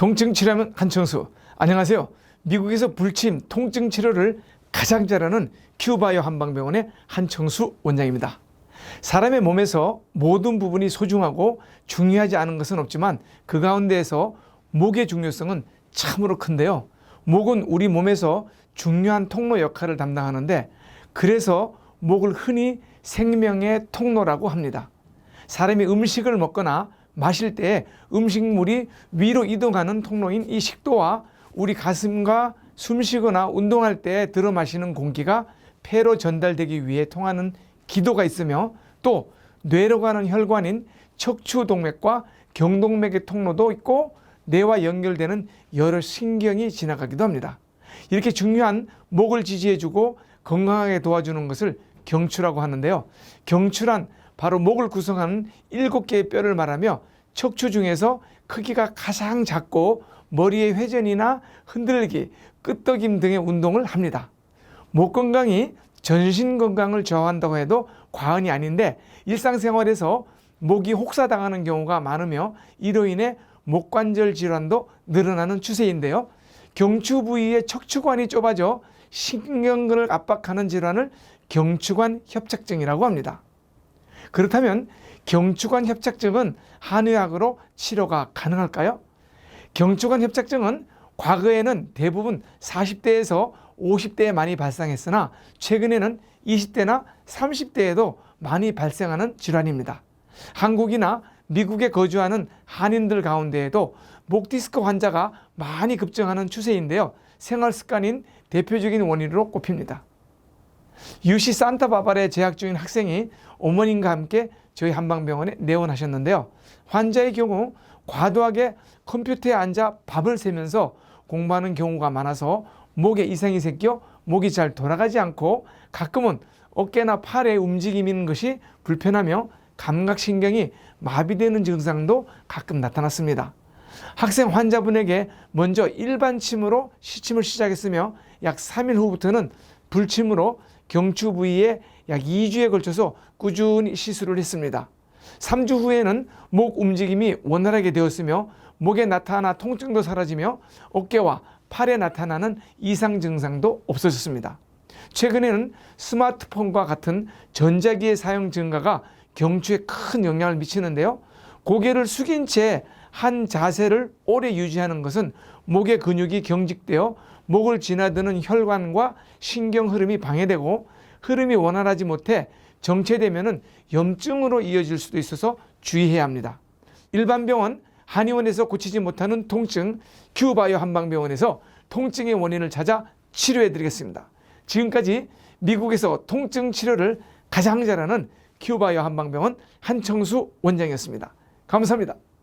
통증 치료하면 한청수. 안녕하세요. 미국에서 불침 통증 치료를 가장 잘하는 큐바이오 한방병원의 한청수 원장입니다. 사람의 몸에서 모든 부분이 소중하고 중요하지 않은 것은 없지만 그 가운데에서 목의 중요성은 참으로 큰데요. 목은 우리 몸에서 중요한 통로 역할을 담당하는데 그래서 목을 흔히 생명의 통로라고 합니다. 사람이 음식을 먹거나 마실 때 음식물이 위로 이동하는 통로인 이 식도와 우리 가슴과 숨 쉬거나 운동할 때 들어 마시는 공기가 폐로 전달되기 위해 통하는 기도가 있으며 또 뇌로 가는 혈관인 척추동맥과 경동맥의 통로도 있고 뇌와 연결되는 여러 신경이 지나가기도 합니다. 이렇게 중요한 목을 지지해주고 건강하게 도와주는 것을 경추라고 하는데요. 경추란 바로 목을 구성하는 일곱 개의 뼈를 말하며 척추 중에서 크기가 가장 작고 머리의 회전이나 흔들기, 끄떡임 등의 운동을 합니다. 목 건강이 전신 건강을 저하한다고 해도 과언이 아닌데 일상생활에서 목이 혹사당하는 경우가 많으며 이로 인해 목관절 질환도 늘어나는 추세인데요. 경추 부위의 척추관이 좁아져 신경근을 압박하는 질환을 경추관 협착증이라고 합니다. 그렇다면 경추관 협착증은 한의학으로 치료가 가능할까요? 경추관 협착증은 과거에는 대부분 40대에서 50대에 많이 발생했으나 최근에는 20대나 30대에도 많이 발생하는 질환입니다. 한국이나 미국에 거주하는 한인들 가운데에도 목 디스크 환자가 많이 급증하는 추세인데요. 생활 습관인 대표적인 원인으로 꼽힙니다. UC 산타바바라에 재학 중인 학생이 어머님과 함께 저희 한방병원에 내원하셨는데요. 환자의 경우 과도하게 컴퓨터에 앉아 밥을 세면서 공부하는 경우가 많아서 목에 이상이 생겨 목이 잘 돌아가지 않고 가끔은 어깨나 팔의 움직임이 있는 것이 불편하며 감각신경이 마비되는 증상도 가끔 나타났습니다. 학생 환자분에게 먼저 일반 침으로 시침을 시작했으며 약 3일 후부터는 불침으로 경추 부위에 약 2주에 걸쳐서 꾸준히 시술을 했습니다. 3주 후에는 목 움직임이 원활하게 되었으며 목에 나타나 통증도 사라지며 어깨와 팔에 나타나는 이상 증상도 없어졌습니다. 최근에는 스마트폰과 같은 전자기의 사용 증가가 경추에 큰 영향을 미치는데요. 고개를 숙인 채 한 자세를 오래 유지하는 것은 목의 근육이 경직되어 목을 지나드는 혈관과 신경 흐름이 방해되고 흐름이 원활하지 못해 정체되면 염증으로 이어질 수도 있어서 주의해야 합니다. 일반 병원 한의원에서 고치지 못하는 통증 큐바이오 한방병원에서 통증의 원인을 찾아 치료해 드리겠습니다. 지금까지 미국에서 통증 치료를 가장 잘하는 큐바이오 한방병원 한청수 원장이었습니다. 감사합니다.